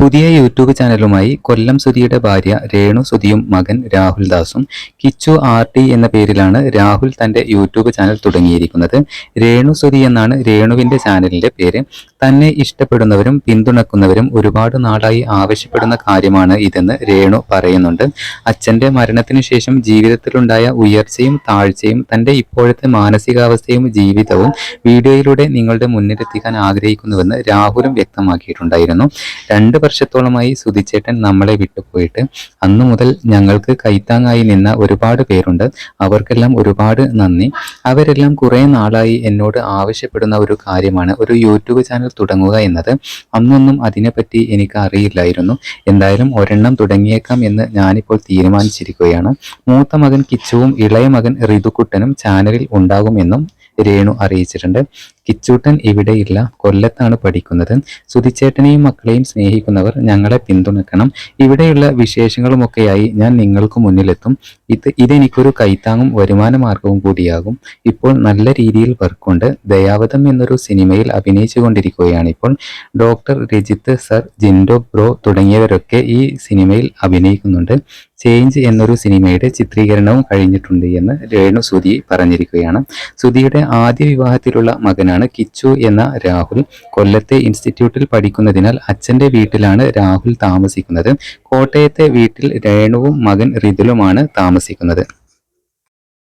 പുതിയ യൂട്യൂബ് ചാനലുമായി കൊല്ലം സുധിയുടെ ഭാര്യ രേണു സുധിയും മകൻ രാഹുൽ ദാസും കിച്ചു ആർ ടി എന്ന പേരിലാണ് രാഹുൽ തന്റെ യൂട്യൂബ് ചാനൽ തുടങ്ങിയിരിക്കുന്നത്. രേണു സുധി എന്നാണ് രേണുവിന്റെ ചാനലിന്റെ പേര്. തന്നെ ഇഷ്ടപ്പെടുന്നവരും പിന്തുണക്കുന്നവരും ഒരുപാട് നാളായി ആവശ്യപ്പെടുന്ന കാര്യമാണ് ഇതെന്ന് രേണു പറയുന്നുണ്ട്. അച്ഛന്റെ മരണത്തിനു ശേഷം ജീവിതത്തിലുണ്ടായ ഉയർച്ചയും താഴ്ചയും തന്റെ ഇപ്പോഴത്തെ മാനസികാവസ്ഥയും ജീവിതവും വീഡിയോയിലൂടെ നിങ്ങളുടെ മുന്നിലെത്തിക്കാൻ ആഗ്രഹിക്കുന്നുവെന്ന് രാഹുലും വ്യക്തമാക്കിയിട്ടുണ്ടായിരുന്നു. രണ്ട് വർഷത്തോളമായി സുധിച്ചേട്ടൻ നമ്മളെ വിട്ടുപോയിട്ട് അന്നു മുതൽ ഞങ്ങൾക്ക് കൈത്താങ്ങായി നിന്ന ഒരുപാട് പേരുണ്ട്. അവർക്കെല്ലാം ഒരുപാട് നന്ദി. അവരെല്ലാം കുറെ നാളായി എന്നോട് ആവശ്യപ്പെടുന്ന ഒരു കാര്യമാണ്. ഒരു യൂട്യൂബ് ചാനൽ തുടങ്ങുക എന്നത് അന്നൊന്നും അതിനെപ്പറ്റി എനിക്ക് അറിയില്ലായിരുന്നു. എന്തായാലും ഒരെണ്ണം തുടങ്ങിയേക്കാം എന്ന് ഞാനിപ്പോൾ തീരുമാനിച്ചിരിക്കുകയാണ്. മൂത്ത മകൻ കിച്ചുവും ഇളയ മകൻ ഋതുക്കുട്ടനും ചാനലിൽ ഉണ്ടാകുമെന്നും രേണു അറിയിച്ചിട്ടുണ്ട്. കിച്ചൂട്ടൻ ഇവിടെയില്ല. കൊല്ലത്താണ് പഠിക്കുന്നത്. സുധിച്ചേട്ടനെയും മക്കളെയും സ്നേഹിക്കുന്നവർ ഞങ്ങളെ പിന്തുണക്കണം ഇവിടെയുള്ള വിശേഷങ്ങളുമൊക്കെയായി ഞാൻ നിങ്ങൾക്ക് മുന്നിലെത്തും. ഇത് ഇതെനിക്കൊരു കൈത്താങ്ങും വരുമാന മാർഗവും കൂടിയാകും. ഇപ്പോൾ നല്ല രീതിയിൽ വർക്കുണ്ട്. ദയാവതം എന്നൊരു സിനിമയിൽ അഭിനയിച്ചുകൊണ്ടിരിക്കുകയാണ് ഇപ്പോൾ doctor Rajith sir Jinto bro തുടങ്ങിയവരൊക്കെ ഈ സിനിമയിൽ അഭിനയിക്കുന്നുണ്ട്. ചേഞ്ച് എന്നൊരു സിനിമയുടെ ചിത്രീകരണവും കഴിഞ്ഞിട്ടുണ്ട് എന്ന് രേണു സുധി പറഞ്ഞിരിക്കുകയാണ്. സുധിയുടെ ആദ്യ വിവാഹത്തിലുള്ള മകനാണ് കിച്ചു എന്ന രാഹുൽ. കൊല്ലത്തെ ഇൻസ്റ്റിറ്റ്യൂട്ടിൽ പഠിക്കുന്നതിനാൽ അച്ഛന്റെ വീട്ടിലാണ് രാഹുൽ താമസിക്കുന്നത്. കോട്ടയത്തെ വീട്ടിൽ രേണുവും മകൻ റിതുലുമാണ് താമസിക്കുന്നത്.